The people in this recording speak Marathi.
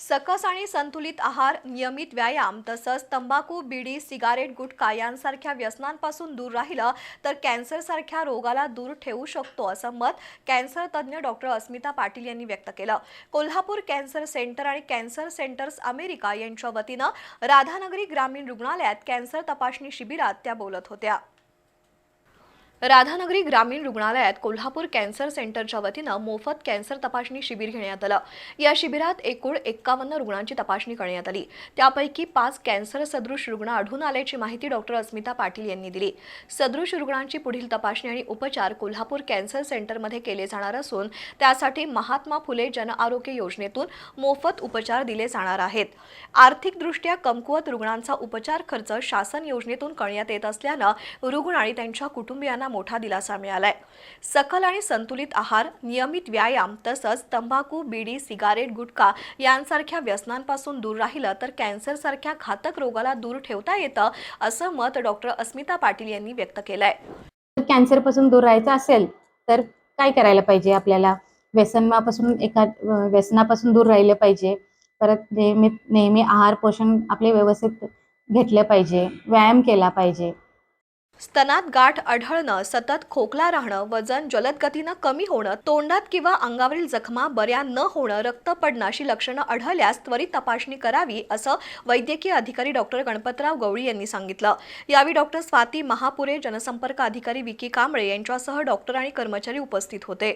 सकस आणि संतुलित आहार नियमित व्यायाम तसंच तंबाखू बिडी सिगारेट गुटखा यांसारख्या व्यसनांपासून दूर राहिलं तर कॅन्सरसारख्या रोगाला दूर ठेवू शकतो असं मत कॅन्सर तज्ज्ञ डॉक्टर अस्मिता पाटील यांनी व्यक्त केलं. कोल्हापूर कॅन्सर सेंटर आणि कॅन्सर सेंटर्स अमेरिका यांच्या वतीनं राधानगरी ग्रामीण रुग्णालयात कॅन्सर तपासणी शिबिरात त्या बोलत होत्या. राधानगरी ग्रामीण रुग्णालयात कोल्हापूर कॅन्सर सेंटरच्या वतीनं मोफत कॅन्सर तपासणी शिबिर घेण्यात आलं. या शिबिरात एकूण एक्कावन्न रुग्णांची तपासणी करण्यात आली. त्यापैकी पाच कॅन्सर सदृश रुग्ण आढळून आल्याची माहिती डॉक्टर अस्मिता पाटील यांनी दिली. सदृश रुग्णांची पुढील तपासणी आणि उपचार कोल्हापूर कॅन्सर सेंटरमध्ये केले जाणार असून त्यासाठी महात्मा फुले जन आरोग्य योजनेतून मोफत उपचार दिले जाणार आहेत. आर्थिकदृष्ट्या कमकुवत रुग्णांचा उपचार खर्च शासन योजनेतून करण्यात येत असल्यानं रुग्ण आणि त्यांच्या कुटुंबियांना मोठा दिलासा मिळालाय. सकल आणि संतुलित आहार नियमित व्यायाम तसंच तंबाखू बीडी सिगारेट गुटखा यांसारख्या व्यसनांपासून दूर राहिलं तर कॅन्सरसारख्या घातक रोगाला दूर ठेवता येतं असं मत डॉक्टर अस्मिता पाटील यांनी व्यक्त केलंय. जर कॅन्सरपासून दूर राहायचं असेल तर काय करायला पाहिजे आपल्याला? व्यसनापासून एका व्यसनापासून दूर राहिलं पाहिजे. परत नेहमी नेहमी आहार पोषण आपले व्यवस्थित घेतलं पाहिजे. व्यायाम केला पाहिजे. स्तनात गाठ आढळणं सतत खोकला राहणं वजन जलद गतीनं कमी होणं तोंडात किंवा अंगावरील जखमा बऱ्या न होणं रक्त पडणं अशी लक्षणं आढळल्यास त्वरित तपासणी करावी असं वैद्यकीय अधिकारी डॉक्टर गणपतराव गवळी यांनी सांगितलं. यावेळी डॉक्टर स्वाती महापुरे जनसंपर्क अधिकारी विकी कांबळे यांच्यासह डॉक्टर आणि कर्मचारी उपस्थित होते.